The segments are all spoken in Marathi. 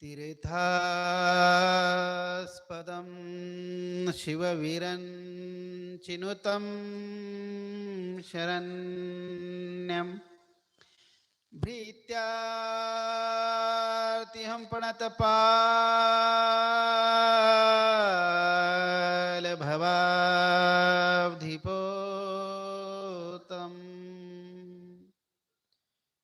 तीर्थास्पदं शिववीरञ्चिनुतं शरण्यं। भीत्यार्तिहं प्रणतपालभवाब्धि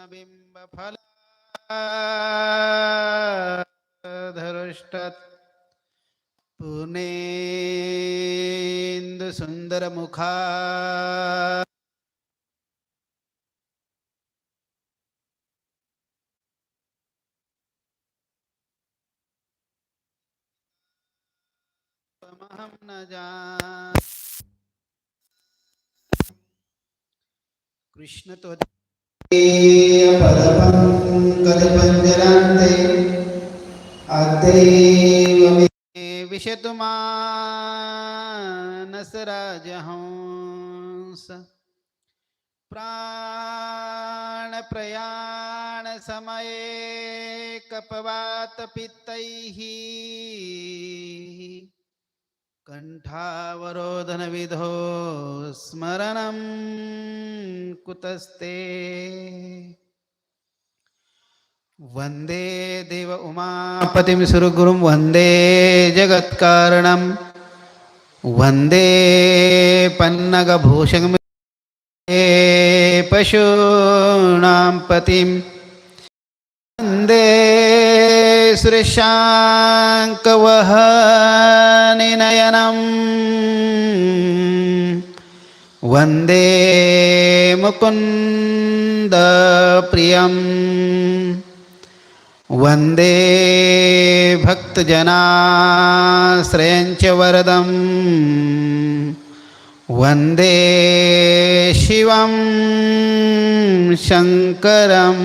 पीताम्बरादरुणबिम्बफलाधरुष्टत् पुनेन्दुसुन्दरमुखा त्वमहं न जान। कृष्ण तो परपङ्कजपञ्जरान्ते अद्यैव मे विशतु मानसराजहंस प्राणप्रयाणसमये कपवातपित्तैः कण्ठावरोधनविधो स्मरणं कुतस्ते। वन्दे देव उमापतिं सुरगुरुं वन्दे जगत्कारणं। वन्दे पन्नगभूषं पशूनां पतिं। वन्दे सुरेशाङ्कवहनिनयनम् वन्दे मुकुन्दप्रियम्। वन्दे भक्तजनाश्रयञ्च वरदं वन्दे शिवं शङ्करम्।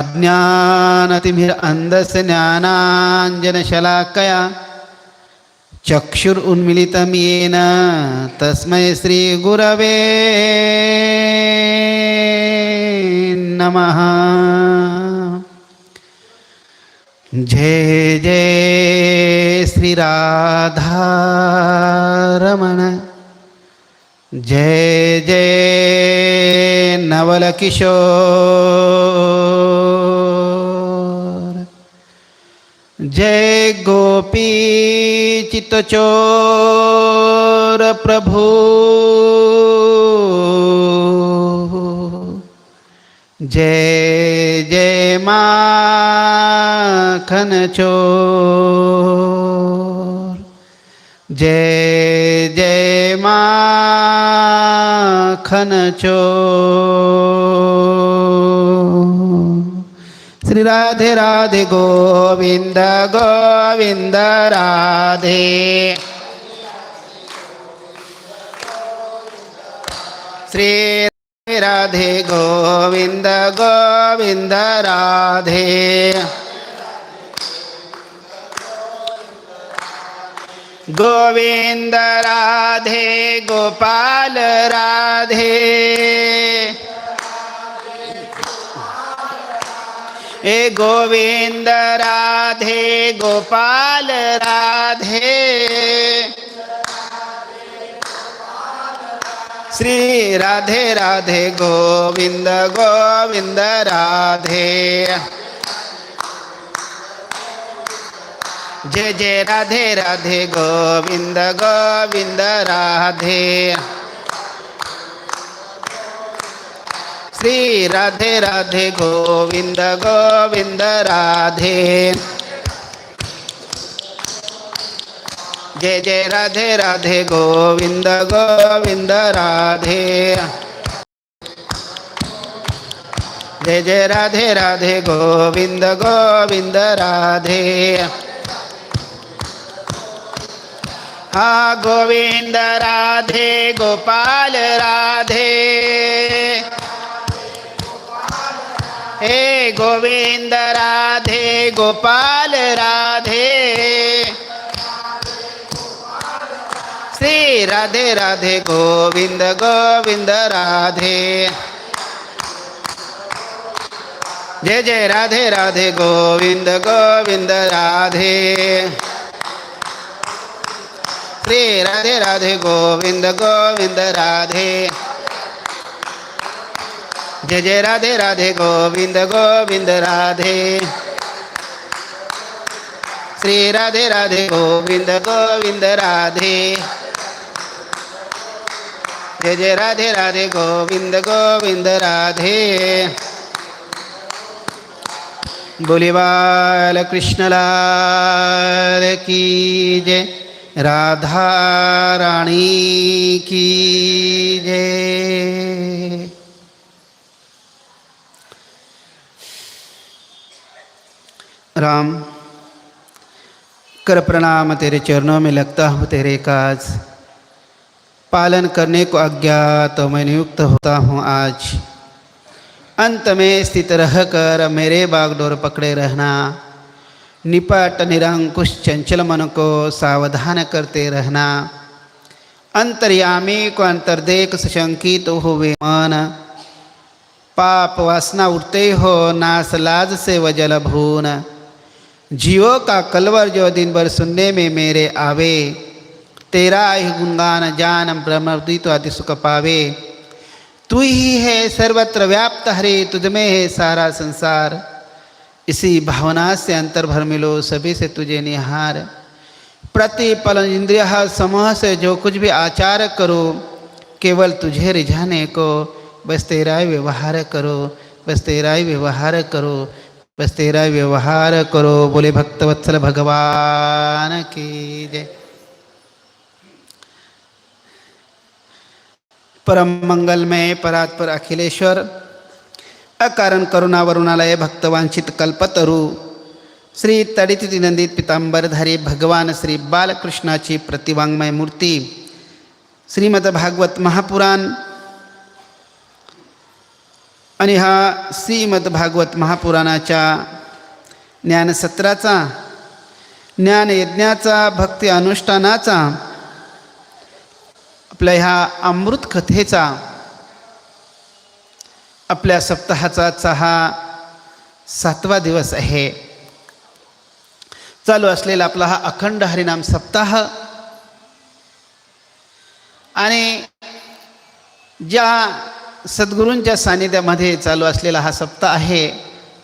अज्ञानतिमिरन्धस्य ज्ञानाञ्जनशलाकया चक्षुरुन्मिलितं येन तस्मै श्रीगुरवे नमः। जय जय श्रीराधारमण जय जय नवलकिशोर। जय गोपी चितचोर प्रभु। जय जय माखनचोर चोर जय जय माखन चोर श्री राधे राधे गोविंद गोविंद राधे। श्री राधे गोविंद गोविंद राधे। गोविंद राधे। गोपाल राधे। ए गोविंद राधे गोपाल राधे। श्री राधे राधे गोविंद गोविंद राधे। जय जय राधे राधे गोविंद गोविंद राधे। श्री राधे राधे गोविंद गोविंद राधे। जय जय राधे राधे गोविंद गोविंद राधे। जय जय राधे राधे गोविंद गोविंद राधे। हा गोविंद राधे गोपाल राधे। हे गोविंद राधे गोपाल राधे। श्री राधे राधे गोविंद गोविंद राधे। जय जय राधे राधे गोविंद गोविंद राधे। श्री राधे राधे गोविंद गोविंद राधे। जय जय राधे राधे गोविंद गोविंद राधे। श्री राधे राधे गोविंद गोविंद राधे। जय जय राधे राधे गोविंद गोविंद राधे। बोली बाल कृष्ण की जय। राधा राणी की जय। राम, कर प्रणाम तेरे चरणों में लगता हूँ तेरे काज। पालन करने को अज्ञात मैं नियुक्त होता हूँ आज। अंत में स्थित रहकर मेरे बागडोर पकड़े रहना। निपट निरंकुश चंचल मन को सावधान करते रहना अंतर्यामी को अंतर्देख सशंकित हुए मन पाप वासना उठते हो नास लाज से वजल भून जीवों का कलवर जो दिन भर सुनने में मेरे आवे, तेरा ही गुणगान जान ब्रह्मदित आदि सुख पावे। तू ही है सर्वत्र व्याप्त हरे तुझ में है सारा संसार। इसी भावना से अंतर भर मिलो, सभी से तुझे निहार। प्रतिपल इंद्रिय समूह से जो कुछ भी आचार करो, केवल तुझे रिझाने को, बस तेरा व्यवहार करो, बस तेरा व्यवहार करो, बस तेरा व्यवहार करो। बोले भक्तवत्सल भगवान की जय। परम मंगल में परात्पर अखिलेश्वर अकारण करुणावरुणालय भक्तवांछित कल्पतरू। श्री तडित नंदित पितांबरधारी भगवान श्री बालकृष्णाची प्रतिवाङ्मय मूर्ती। श्रीमद भागवत महापुराण। आणि हा श्रीमद भागवत महापुराणाच्या ज्ञानसत्राचा ज्ञानयज्ञाचा भक्ती अनुष्ठानाचा आपल्या ह्या अमृत कथेचा आपल्या सप्ताहाचा हा सातवा दिवस आहे. चालू असलेला आपला हा अखंड हरिनाम सप्ताह. आणि ज्या सद्गुरूंच्या सानिध्यामध्ये चालू असलेला हा सप्ताह आहे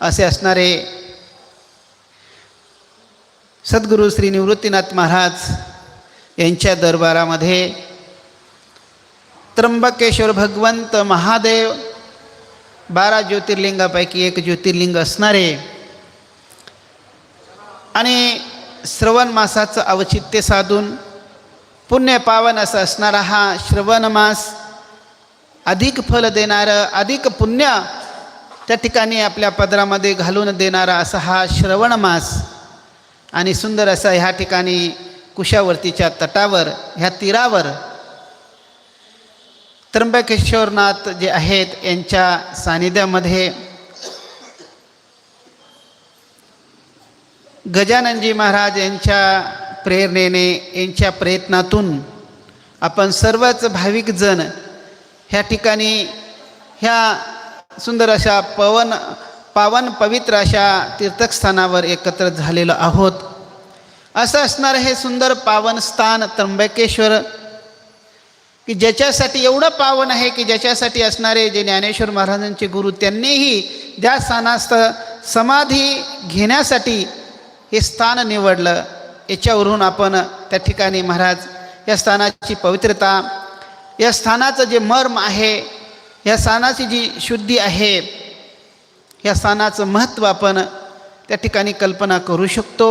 असे असणारे सद्गुरू श्री निवृत्तीनाथ महाराज यांच्या दरबारामध्ये त्र्यंबकेश्वर भगवंत महादेव बारा ज्योतिर्लिंगापैकी एक ज्योतिर्लिंग असणारे. आणि श्रवण मासाचं अवचित्य साधून पुण्य पावन असं असणारा हा श्रवण मास अधिक फल देणारं अधिक पुण्य त्या ठिकाणी आपल्या पदरामध्ये घालून देणारा असा हा श्रवण मास आणि सुंदर असा ह्या ठिकाणी कुशावर्तीच्या तटावर ह्या तीरावर त्र्यंबकेश्वरनाथ जे आहेत यांच्या सानिध्यामध्ये गजाननजी महाराज यांच्या प्रेरणेने यांच्या प्रयत्नातून आपण सर्वच भाविक जण ह्या ठिकाणी ह्या सुंदर अशा पवन पावन पवित्र अशा तीर्थस्थानावर एकत्र झालेलो आहोत. असं असणारं हे सुंदर पावन स्थान त्र्यंबकेश्वर की ज्याच्यासाठी एवढं पावन आहे की ज्याच्यासाठी असणारे जे ज्ञानेश्वर महाराजांचे गुरु त्यांनीही त्या स्थानास्थ समाधी घेण्यासाठी हे स्थान निवडलं याच्यावरून आपण त्या ठिकाणी महाराज या स्थानाची पवित्रता या स्थानाचं जे मर्म आहे या स्थानाची जी शुद्धी आहे या स्थानाचं महत्त्व आपण त्या ठिकाणी कल्पना करू शकतो.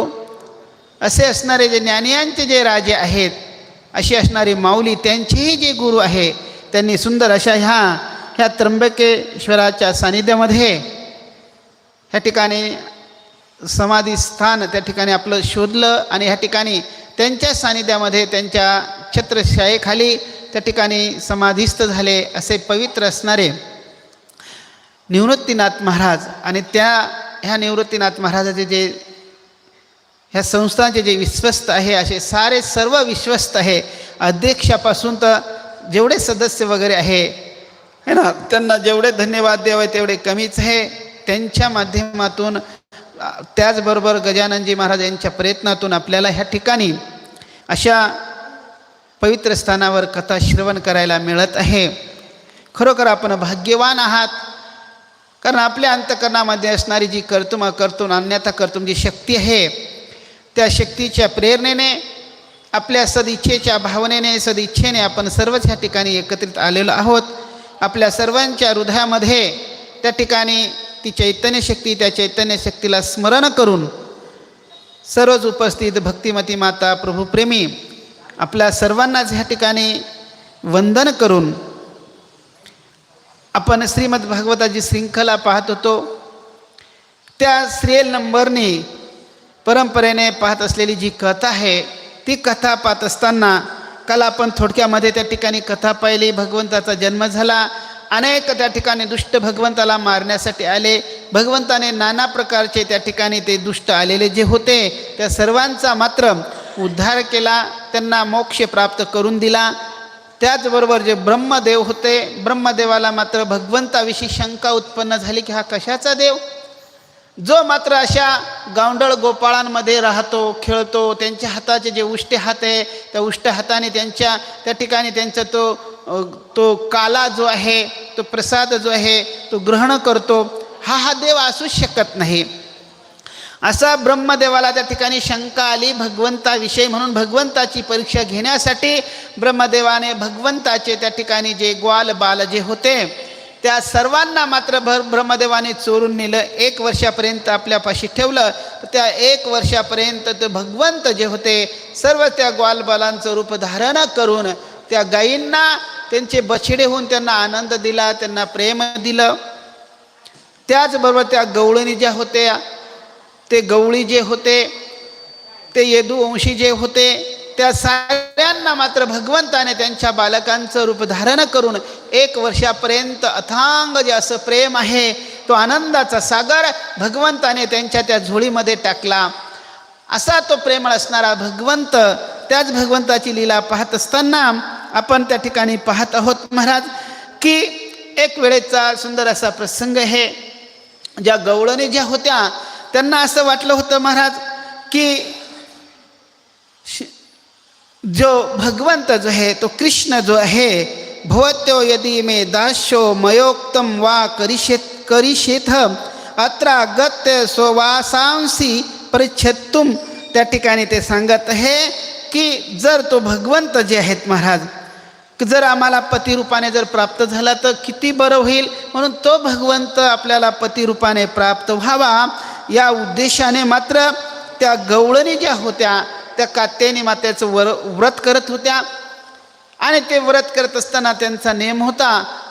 असे असणारे जे ज्ञानियांचे जे राजे आहेत अशी असणारी माऊली त्यांचेही जे गुरु आहे त्यांनी सुंदर अशा ह्या ह्या त्र्यंबकेश्वराच्या सानिध्यामध्ये ह्या ठिकाणी समाधी स्थान त्या ठिकाणी आपलं शोधलं आणि ह्या ठिकाणी त्यांच्या सानिध्यामध्ये त्यांच्या छत्रशाहीखाली त्या ठिकाणी समाधीस्थ झाले असे पवित्र असणारे निवृत्तीनाथ महाराज आणि त्या ह्या निवृत्तीनाथ महाराजाचे जे ह्या संस्थांचे जे विश्वस्त आहे असे सारे सर्व विश्वस्त आहे. अध्यक्षापासून तर जेवढे सदस्य वगैरे आहे है ना त्यांना जेवढे धन्यवाद द्यावे तेवढे कमीच आहे. त्यांच्या माध्यमातून त्याचबरोबर गजाननजी महाराज यांच्या प्रयत्नातून आपल्याला ह्या ठिकाणी अशा पवित्र स्थानावर कथा श्रवण करायला मिळत आहे. खरोखर आपण भाग्यवान आहात. कारण आपल्या अंतकरणामध्ये असणारी जी कर्तुम कर्तून अन्यथा कर्तुम जी शक्ती आहे त्या शक्तीच्या प्रेरणेने आपल्या सदिच्छेच्या भावनेने सदिच्छेने आपण सर्वच ह्या ठिकाणी एकत्रित आलेलो आहोत. आपल्या सर्वांच्या हृदयामध्ये त्या ठिकाणी ती चैतन्य शक्ती त्या चैतन्य शक्तीला स्मरण करून सर्वच उपस्थित भक्तिमती माता प्रभुप्रेमी आपल्या सर्वांनाच ह्या ठिकाणी वंदन करून आपण श्रीमद भागवताची श्रृंखला पाहत होतो. त्या सिरियल नंबरने परंपरेने पाहत असलेली जी कथा आहे ती कथा पाहत असताना काल आपण थोडक्यामध्ये त्या ठिकाणी कथा पाहिली. भगवंताचा जन्म झाला. अनेक त्या ठिकाणी दुष्ट भगवंताला मारण्यासाठी आले. भगवंताने नाना प्रकारचे त्या ठिकाणी ते दुष्ट आलेले जे होते त्या सर्वांचा मात्र उद्धार केला. त्यांना मोक्ष प्राप्त करून दिला. त्याचबरोबर जे ब्रह्मदेव होते ब्रह्मदेवाला मात्र भगवंताविषयी शंका उत्पन्न झाली की हा कशाचा देव? जो मात्र अशा गावंडळ गोपाळांमध्ये राहतो खेळतो त्यांच्या हाताचे जे उष्टे हात आहे त्या उष्ट हाताने त्यांच्या त्या ठिकाणी त्यांचा तो तो काला जो आहे तो प्रसाद जो आहे तो ग्रहण करतो. हा हा देव असूच शकत नाही. असा ब्रह्मदेवाला त्या ठिकाणी शंका आली भगवंताविषयी म्हणून भगवंताची परीक्षा घेण्यासाठी ब्रह्मदेवाने भगवंताचे त्या ठिकाणी जे ग्वाल बाल जे होते त्या सर्वांना मात्र भर ब्रह्मदेवाने चोरून नेलं. एक वर्षापर्यंत आपल्यापाशी ठेवलं. तर त्या एक वर्षापर्यंत ते भगवंत जे होते सर्व त्या ग्वालबालांचं रूप धारण करून त्या गायींना त्यांचे बछडे होऊन त्यांना आनंद दिला त्यांना प्रेम दिलं. त्याचबरोबर त्या गवळणी ज्या होत्या ते गवळी जे होते ते यदुवंशी जे होते त्या साऱ्यांना मात्र भगवंताने त्यांच्या बालकांचं रूप धारण करून एक वर्षापर्यंत अथांग जे असं प्रेम आहे तो आनंदाचा सागर भगवंताने त्यांच्या त्या झोळीमध्ये टाकला. असा तो प्रेमळ असणारा भगवंत त्याच भगवंताची लीला पाहत असताना आपण त्या ठिकाणी पाहत आहोत महाराज की एक वेळेचा सुंदर असा प्रसंग आहे. ज्या गवळणी ज्या होत्या त्यांना असं वाटलं होतं महाराज की श- जो भगवंत जो आहे तो कृष्ण जो आहे भवत्यो यदि मे दास्यो मयोक्तं वा करिष्यत् करिष्येथ अत्र गत्य स्ववासांसी परिच्छेत्तुम त्या ठिकाणी ते सांगत आहे की जर तो भगवंत जे आहेत महाराज जर आम्हाला पतिरूपाने जर प्राप्त झाला तर किती बरं होईल? म्हणून तो भगवंत आपल्याला पतिरूपाने प्राप्त व्हावा या उद्देशाने मात्र त्या गवळणी ज्या होत्या त्या कात्यायनी मात्याचं वर व्रत करत होत्या. आणि ते व्रत करत असताना त्यांचा नेम होता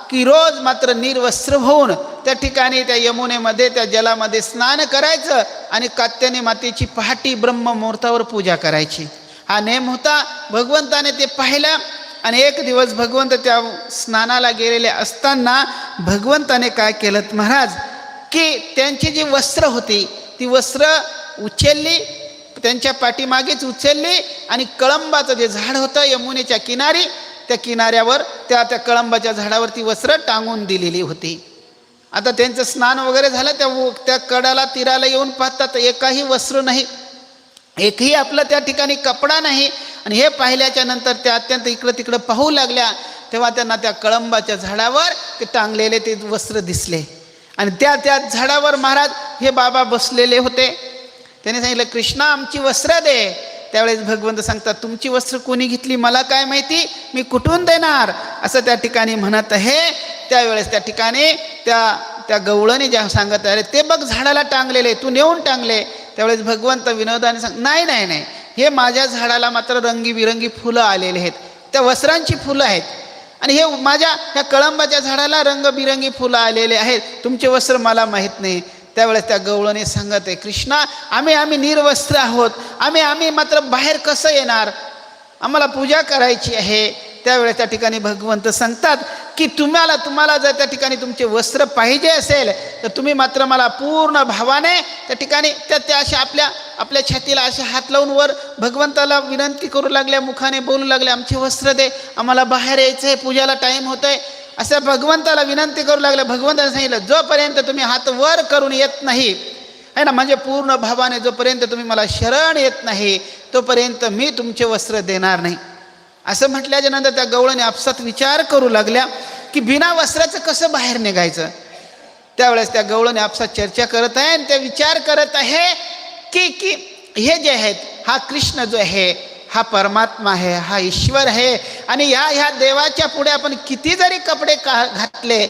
की रोज मात्र निर्वस्त्र होऊन त्या ठिकाणी त्या यमुनेमध्ये त्या जलामध्ये स्नान करायचं आणि कात्याने मातेची पहाटी ब्रह्म मुहूर्तावर पूजा करायची. हा नेम होता भगवंताने ते पाहिलं आणि एक दिवस भगवंत त्या स्नानाला गेलेले असताना भगवंताने काय केलं महाराज? की त्यांची जी वस्त्र होती ती वस्त्र उचलली त्यांच्या पाठीमागेच उचलली आणि कळंबाचं जे झाड होतं यमुनेच्या किनारी त्या किनाऱ्यावर त्या त्या कळंबाच्या झाडावरती वस्त्र टांगून दिलेली होती. आता त्यांचं स्नान वगैरे झालं त्या त्या कडाला तीराला येऊन पाहतात एकाही वस्त्र नाही. एकही आपलं त्या ठिकाणी कपडा नाही. आणि हे पाहिल्याच्या नंतर त्या अत्यंत इकडं तिकडं पाहू लागल्या. तेव्हा त्यांना त्या कळंबाच्या झाडावर ते टांगलेले ते वस्त्र दिसले. आणि त्या त्या झाडावर महाराज हे बाबा बसलेले होते. त्याने सांगितलं कृष्णा आमची वस्त्र दे. त्यावेळेस भगवंत सांगतात तुमची वस्त्र कोणी घेतली? मला काय माहिती? मी कुठून देणार? असं त्या ठिकाणी म्हणत आहे. त्यावेळेस त्या ठिकाणी त्या त्या गवळाने ज्या सांगत अरे ते बघ झाडाला टांगलेले तू नेऊन टांगले. त्यावेळेस भगवंत विनोदाने सांग नाही नाही नाही. हे माझ्या झाडाला मात्र रंगीबिरंगी फुलं आलेले आहेत. त्या वस्त्रांची फुलं आहेत. आणि हे माझ्या ह्या कळंबाच्या झाडाला रंगबिरंगी फुलं आलेले आहेत. तुमचे वस्त्र मला माहीत नाही. त्यावेळेस त्या गवळणी सांगत आहे कृष्णा आम्ही आम्ही निर्वस्त्र आहोत. आम्ही आम्ही मात्र बाहेर कसं येणार? आम्हाला पूजा करायची आहे. त्यावेळेस त्या ठिकाणी भगवंत सांगतात की तुम्हाला तुम्हाला जर त्या ठिकाणी तुमचे वस्त्र पाहिजे असेल तर तुम्ही मात्र मला पूर्ण भावाने त्या ठिकाणी त्या त्या अशा आपल्या आपल्या छातीला असे हात लावून वर भगवंताला विनंती करू लागल्या मुखाने बोलू लागले आमचे वस्त्र दे आम्हाला बाहेर यायचं आहे पूजाला टाईम होत आहे असं भगवंताला विनंती करू लागल्या भगवंताने सांगितलं जोपर्यंत तुम्ही हात वर करून येत नाही आहे ना म्हणजे पूर्ण भावाने जोपर्यंत तुम्ही मला शरण येत नाही तोपर्यंत मी तुमचे वस्त्र देणार नाही. असं म्हटल्याच्या नंतर त्या गवळाने आपसात विचार करू लागल्या की बिना वस्त्राचं कसं बाहेर निघायचं? त्यावेळेस त्या गवळणी आपसात चर्चा करत आहे आणि त्या विचार करत आहे की की हे जे आहेत हा कृष्ण जो आहे हा परमात्मा आहे हा ईश्वर आहे. आणि या ह्या देवाच्या पुढे आपण किती जरी कपडे का घातले